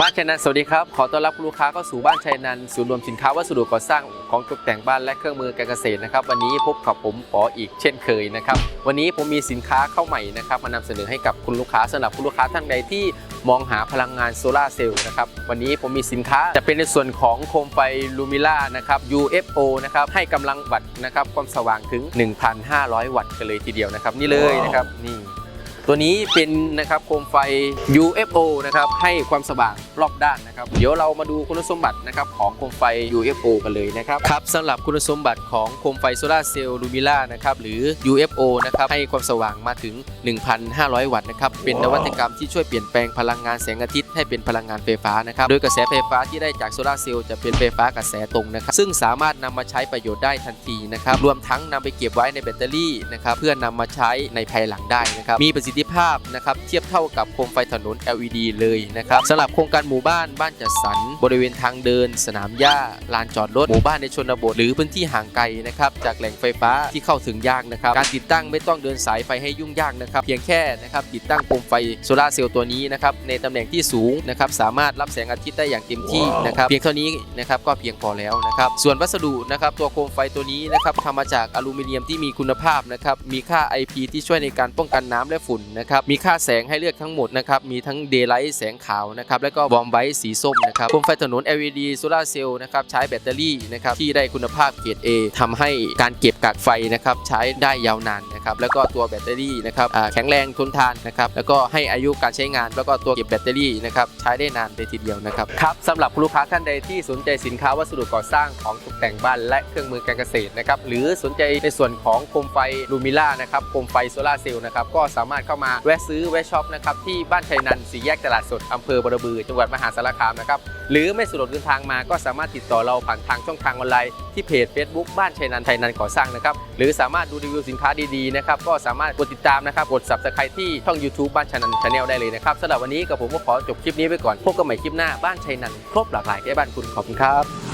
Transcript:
บ้านชัยนันท์สวัสดีครับ ขอต้อนรับลูกค้าเข้าสู่บ้านชัยนันท์ศูนย์รวมสินค้าวัสดุก่อสร้างของตกแต่งบ้านและเครื่องมือการเกษตรนะครับ วันนี้พบกับผมปออีกเช่นเคยนะครับ วันนี้ผมมีสินค้าเข้าใหม่นะครับมานำเสนอให้กับคุณลูกค้าสำหรับคุณลูกค้าท่านใดที่มองหาพลังงานโซลาร์เซลล์นะครับ วันนี้ผมมีสินค้าจะเป็นในส่วนของโคมไฟลูมิล่านะครับ UFO นะครับ ให้กำลังวัตต์นะครับความสว่างถึง 1,500 วัตต์กันเลยทีเดียวนะครับ นี่เลยนะครับนี่ ตัวนี้เป็นนะครับโคมไฟ UFO นะครับให้ความสว่างรอบด้านนะครับ เดี๋ยวเรามาดูคุณสมบัตินะครับของโคมไฟ UFO กันเลยนะครับครับสำหรับคุณสมบัติของโคมไฟโซลาร์เซลล์ลูมิล่านะครับหรือ UFO นะครับให้ความสว่างมาถึง 1,500 วัตต์นะครับเป็นนวัตกรรมที่ช่วยเปลี่ยนแปลงพลังงานแสงอาทิตย์ให้เป็นพลังงานไฟฟ้านะครับโดยกระแสไฟฟ้าที่ได้จากโซลาร์เซลล์จะเป็นไฟฟ้ากระแสตรงนะครับซึ่งสามารถนำมาใช้ประโยชน์ได้ทันทีนะครับรวมทั้งนำไปเก็บไว้ในแบตเตอรี่นะครับเพื่อนำมาใช้ในภายหลังได้นะครับมีประสิทธิภาพนะครับเทียบเท่ากับโคมไฟถนน LED เลยนะครับสำหรับโครงการหมู่บ้านบ้านจัดสรรบริเวณทางเดิน สนามหญ้าลานจอดรถหมู่บ้านในชนบทหรือพื้นที่ห่างไกลนะครับจากแหล่งไฟฟ้าที่เข้าถึงยากนะครับการติดตั้งไม่ต้องเดินสายไฟให้ยุ่งยากนะครับเพียงแค่นะครับติดตั้งโคมไฟโซลาเซลล์ตัวนี้นะครับในตำแหน่งที่สูงนะครับสามารถรับแสงอาทิตย์ได้อย่างเต็มที่นะครับเพียงเท่านี้นะครับก็เพียงพอแล้วนะครับส่วนวัสดุนะครับตัวโคมไฟตัวนี้นะครับทำมาจากอลูมิเนียมที่มีคุณภาพนะครับมีค่า IP ที่ช่วยในการป้องกันน้ำและฝุ่นนะครับมีค่าแสงให้เลือกทั้งหมดนะครับมีทั้งเดย์ไลท์แสงขาวนะครับแล้วก็บอมไบต์สีส้มนะครับโคมไฟถนน LED โซลาเซลล์นะครับใช้แบตเตอรี่นะครับที่ได้คุณภาพเกรด A ทำให้การเก็บกากไฟนะครับใช้ได้ยาวนานนะครับแล้วก็ตัวแบตเตอรี่นะครับแข็งแรงทนทานนะครับแล้วก็ให้อายุการใช้งาน แล้วก็ตัวเก็บแบตเตอรี่นะครับใช้ได้นานเลยทีเดียวนะครับครับสำหรับลูกค้าท่านใดที่สนใจสินค้าวัสดุก่อสร้างของตกแต่งบ้านและเครื่องมือการเกษตรนะครับหรือสนใจในส่วนของโคมไฟลูมิล่านะครับโคมไฟโซลาเซลล์นะครับก็สามารถเข้ามาแวะซื้อแวะช็อปนะครับที่บ้านชัยนันสี่แยกตลาดสดอำเภอบรบือ จังหวัดมหาสารคามนะครับหรือไม่สะดวกเดินทางมาก็สามารถติดต่อเราผ่านทางช่องทางออนไลน์ที่เพจ Facebook บ้านชัยนันท์ชัยนันก่อสร้างนะครับหรือสามารถดูรีวิวสินค้าดีๆนะครับก็สามารถกดติดตามนะครับกด subscribe ที่ช่อง YouTube บ้านชัยนันชาแนลได้เลยนะครับสำหรับวันนี้กับผมก็ขอจบคลิปนี้ไปก่อนพบกันใหม่คลิปหน้าบ้านชัยนันครบหลากหลายใกล้บ้านคุณขอบคุณครับ